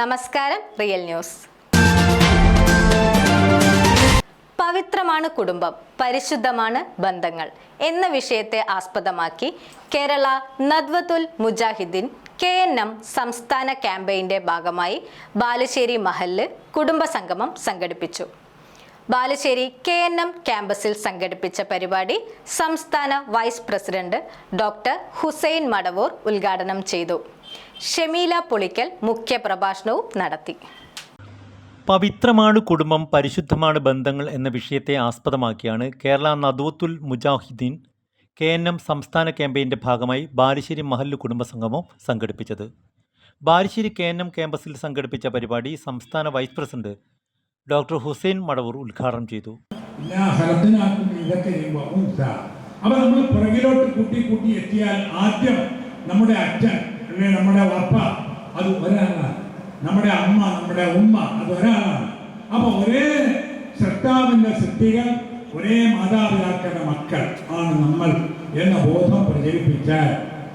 നമസ്കാരം real news. പവിത്രമാണ് കുടുംബം പരിശുദ്ധമാണ് ബന്ധങ്ങൾ എന്ന വിഷയത്തെ ആസ്പദമാക്കി Kerala Nadvathul Mujahideen K N M സംസ്ഥാന ക്യാമ്പയിന്റെ ഭാഗമായി ബാലുശ്ശേരി മഹല്ല് കുടുംബ സംഗമം സംഘടിപ്പിച്ചു. ബാലുശ്ശേരി കെ എൻ എം ക്യാമ്പസിൽ സംഘടിപ്പിച്ച പരിപാടി സംസ്ഥാന vice president doctor Hussain Madavoor ഉദ്ഘാടനം ചെയ്തു. ഷമീല പുളിക്കൽ മുഖ്യപ്രഭാഷണവും നടത്തി. പവിത്രമാണ് കുടുംബം പരിശുദ്ധമാണ് ബന്ധങ്ങൾ എന്ന വിഷയത്തെ ആസ്പദമാക്കിയാണ് Kerala Nadvathul Mujahideen K N M സംസ്ഥാന ക്യാമ്പയിന്റെ ഭാഗമായി ബാലുശ്ശേരി മഹല്ല് കുടുംബസംഗമം സംഘടിപ്പിച്ചത്. ബാലുശ്ശേരി കെ എൻ എം ക്യാമ്പസിൽ സംഘടിപ്പിച്ച പരിപാടി സംസ്ഥാന vice president doctor Hussain Madavoor ഉദ്ഘാടനം ചെയ്തു. അപ്പൊ നമ്മൾ പുറകിലോട്ട് കൂട്ടി കൂട്ടി എത്തിയാൽ ആദ്യം നമ്മുടെ അച്ഛൻ അല്ലെ? നമ്മുടെ വപ്പ അത് ഒരാളാണ്. നമ്മുടെ അമ്മ നമ്മുടെ ഉമ്മ അത് ഒരാളാണ്. അപ്പൊ ഒരേ സൃഷ്ടാവിന്റെ സൃഷ്ടികൾ ഒരേ മാതാപിതാക്കളുടെ മക്കൾ ആണ് നമ്മൾ എന്ന ബോധം പ്രചരിപ്പിച്ചാൽ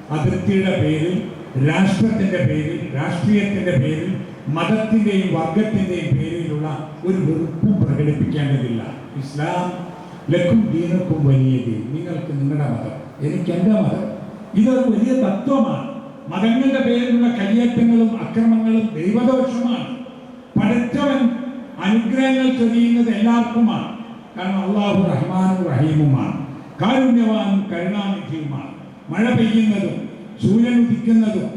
അതിർത്തിയുടെ പേരിൽ രാഷ്ട്രത്തിന്റെ പേരിൽ രാഷ്ട്രീയത്തിന്റെ പേരിൽ മതത്തിന്റെയും വർഗത്തിന്റെയും പേരിലുള്ള ഒരു വെറുപ്പും പ്രകടിപ്പിക്കേണ്ടതില്ല. ഇസ്ലാം ലക്കും ദീനക്കും വലിയ ദീൻ നിങ്ങൾക്ക് നിങ്ങളുടെ മതം എനിക്ക് എന്റെ മതം. ഇതൊരു വലിയ തത്വമാണ്. മതങ്ങളുടെ പേരിലുള്ള കലിയേറ്റങ്ങളും അക്രമങ്ങളും ദൈവദോഷമാണ്. പഠിച്ചവൻ അനുഗ്രഹങ്ങൾ ചൊരിയുന്നത് എല്ലാവർക്കുമാണ്. കാരണം അള്ളാഹു റഹ്മാനും റഹീമുമാണ്. കാരുണ്യവാനും കരുണാനിധിയുമാണ്. മഴ പെയ്യുന്നതും സൂര്യൻ ഉദിക്കുന്നതും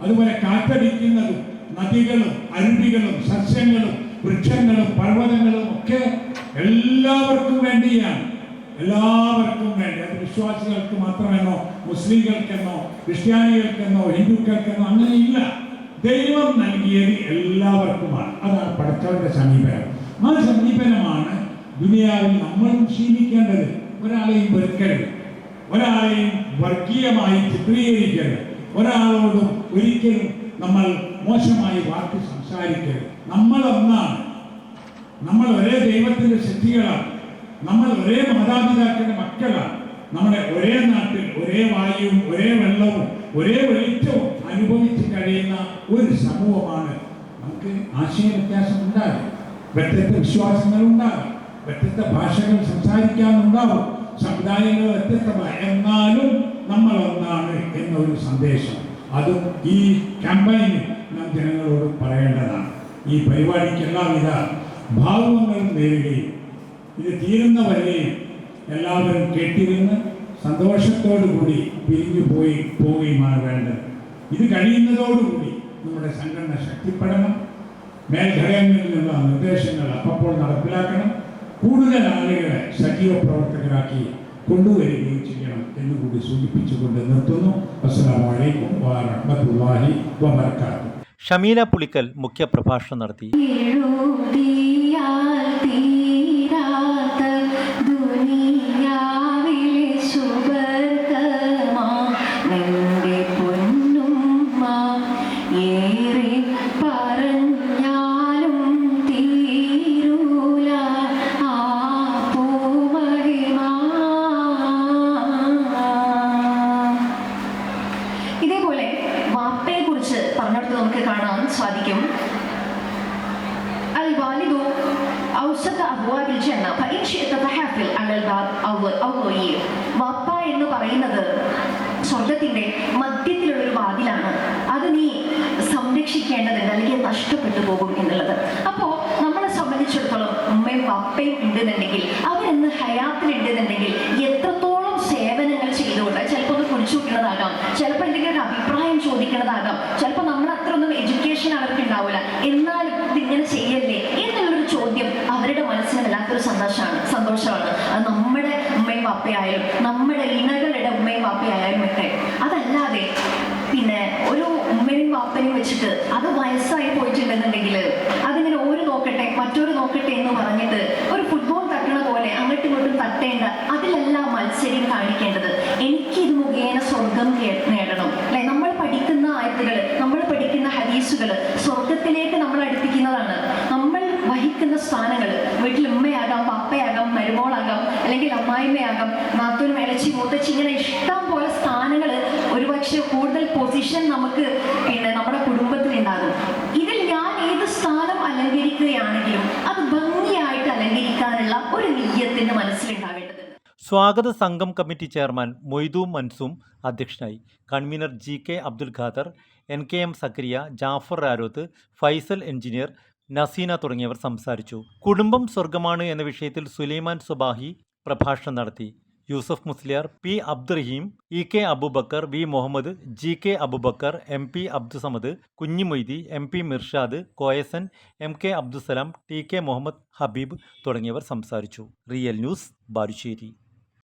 അതുപോലെ കാറ്റടിക്കുന്നതും നദികളും അരുവികളും സസ്യങ്ങളും വൃക്ഷങ്ങളും പർവതങ്ങളും ഒക്കെ എല്ലാവർക്കും വേണ്ടിയാണ്. എല്ലാവർക്കും വേണ്ടി അത് വിശ്വാസികൾക്ക് മാത്രമെന്നോ മുസ്ലിങ്ങൾക്കെന്നോ ക്രിസ്ത്യാനികൾക്കെന്നോ ഹിന്ദുക്കൾക്കെന്നോ അങ്ങനെയില്ല. ദൈവം നൽകിയത് എല്ലാവർക്കുമാണ്. അതാണ് പഠിച്ചവരുടെ സമീപനം. ആ സമീപനമാണ് ദുനിയാവിൽ നമ്മൾ ശീലിക്കേണ്ടത്. ഒരാളെയും വെറുക്കരുത്. ഒരാളെയും വർഗീയമായി ചിത്രീകരിക്കരുത്. ഒരാളോടും ഒരിക്കലും നമ്മൾ മോശമായി വാക്ക് സംസാരിക്കരുത്. നമ്മൾ ഒന്നാണ് നമ്മൾ ഒരേ ദൈവത്തിന്റെ ശക്തികളാണ്. നമ്മൾ ഒരേ മാതാപിതാക്കളുടെ മക്കളാണ്. നമ്മുടെ ഒരേ നാട്ടിൽ ഒരേ വായുവും ഒരേ വെള്ളവും ഒരേ വെളിച്ചവും അനുഭവിച്ച് കഴിയുന്ന ഒരു സമൂഹമാണ്. നമുക്ക് ആശയ വ്യത്യാസം ഉണ്ടാകും. വ്യത്യസ്ത വിശ്വാസങ്ങൾ വ്യത്യസ്ത ഭാഷകൾ സംസാരിക്കാനുണ്ടാവും സമുദായങ്ങൾ വ്യത്യസ്തമാണ്. എന്നാലും നമ്മൾ ഒന്നാണ് എന്നൊരു സന്ദേശം. അതും ഈ ക്യാമ്പയിന് നാം ജനങ്ങളോട് പറയേണ്ടതാണ്. ഈ പരിപാടിക്ക് എല്ലാവിധ ഭാവങ്ങളും നേരുകയും ഇത് തീരുന്ന വരെ എല്ലാവരും കെട്ടിരുന്ന് സന്തോഷത്തോടുകൂടി പിരിഞ്ഞു പോയി പോവുകയുമാണ് വേണ്ടത്. ഇത് കഴിയുന്നതോടുകൂടി നമ്മുടെ സംഘടന ശക്തിപ്പെടണം. മേൽഘടകങ്ങളിൽ നിന്നുള്ള നിർദ്ദേശങ്ങൾ അപ്പോൾ നടപ്പിലാക്കണം. കൂടുതൽ ആളുകളെ സജീവ പ്രവർത്തകരാക്കി കൊണ്ടുവരികയും ചെയ്യണം എന്ന് കൂടി സൂചിപ്പിച്ചുകൊണ്ട് നിർത്തുന്നു. അസ്സാം വാഹി വബർക്കാത്തു. ഷമീല പുളിക്കൽ മുഖ്യപ്രഭാഷണം നടത്തി. വാപ്പയെ കുറിച്ച് പറഞ്ഞിടത്ത് നമുക്ക് കാണാൻ സാധിക്കും الوالد أوسط أبواب الجنة فإن شئت فحافل على الباب أول أول year വാപ്പ എന്ന് പറയുന്നത് സ്വർഗത്തിന്റെ മധ്യത്തിലുള്ള ഒരു വാതിലാണ് അത് നീ സംരക്ഷിക്കേണ്ടതുണ്ട് അല്ലെങ്കിൽ നഷ്ടപ്പെട്ടു പോകും എന്നുള്ളത് അപ്പോൾ നമ്മളെ സംബന്ധിച്ചിടത്തോളം ഉമ്മയും വാപ്പയും ഉണ്ടെന്നുണ്ടെങ്കിൽ അവരെന്ന് ഹയാത്തിലുണ്ടെന്നുണ്ടെങ്കിൽ എത്രത്തോളം എഡ്യൂക്കേഷൻ അവർക്ക് ഉണ്ടാവില്ല എന്നാലും ഇതിങ്ങനെ ചെയ്യല്ലേ? എന്നുള്ളൊരു ചോദ്യം അവരുടെ മനസ്സിന് വല്ലാത്തൊരു സന്തോഷമാണ്. സന്തോഷമാണ്. അത് നമ്മുടെ ഉമ്മയും പാപ്പയായാലും നമ്മുടെ ഇണകളുടെ ഉമ്മയും പാപ്പയായാലും ഒക്കെ. അതല്ലാതെ പിന്നെ ഒരു ഉമ്മയും വാപ്പയും വെച്ചിട്ട് അത് വയസ്സായി പോയിട്ടുണ്ടെന്നുണ്ടെങ്കിൽ അതിങ്ങനെ ഒരു നോക്കട്ടെ മറ്റൊരു നോക്കട്ടെ എന്ന് പറഞ്ഞിട്ട് ഒരു ഫുട്ബോൾ തട്ടണ പോലെ അങ്ങോട്ടും ഇങ്ങോട്ടും തട്ടേണ്ട അതിലല്ല മത്സരം കാണിക്കേണ്ടത്. എനിക്ക് മുഖേന സ്വർഗം കേ- നേടണം അല്ലെ നമ്മൾ പഠിക്കുന്ന ആയത്തുകൾ നമ്മൾ പഠിക്കുന്ന ഹദീസുകൾ സ്വർഗത്തിലേക്ക് നമ്മൾ അടുപ്പിക്കുന്നതാണ് നമ്മൾ വഹിക്കുന്ന സ്ഥാനങ്ങൾ വീട്ടിൽ ഉമ്മയാകാം പപ്പയാകാം മരുമോളാകാം അല്ലെങ്കിൽ അമ്മായിമ്മയാകാം മാത്തൂർ ഇളച്ചി മൂത്തച്ചി ഇങ്ങനെ ഇഷ്ടം പോലെ സ്ഥാനങ്ങൾ ഒരുപക്ഷെ കൂടുതൽ പൊസിഷൻ നമുക്ക് പിന്നെ നമ്മുടെ കുടുംബത്തിൽ ഉണ്ടാകും. ഇതിൽ ഞാൻ ഏത് സ്ഥാനം അലങ്കരിക്കുകയാണെങ്കിലും അത് ഭംഗിയായിട്ട് അലങ്കരിക്കാനുള്ള ഒരു നെയ്യത്തിന് മനസ്സിലുണ്ടാവേണ്ടതുണ്ട്. സ്വാഗത സംഘം കമ്മിറ്റി ചെയർമാൻ മൊയ്തു മൻസൂം അധ്യക്ഷനായി. Convener G K Abdul Khader N K M Zakariya Jaffer Raroth Faisal engineer Naseena തുടങ്ങിയവർ സംസാരിച്ചു. കുടുംബം സ്വർഗമാണ് എന്ന വിഷയത്തിൽ സുലൈമാൻ സുബാഹി പ്രഭാഷണം നടത്തി. Yusuf Musliyar P Abdurahim E K Abubakar V Muhammad G K Abubakar M P Abdussamad Kunhimoidi M P Mirshad Koyasan M K Abdussalam T K Muhammad Habeeb തുടങ്ങിയവർ സംസാരിച്ചു. Real news Balussery.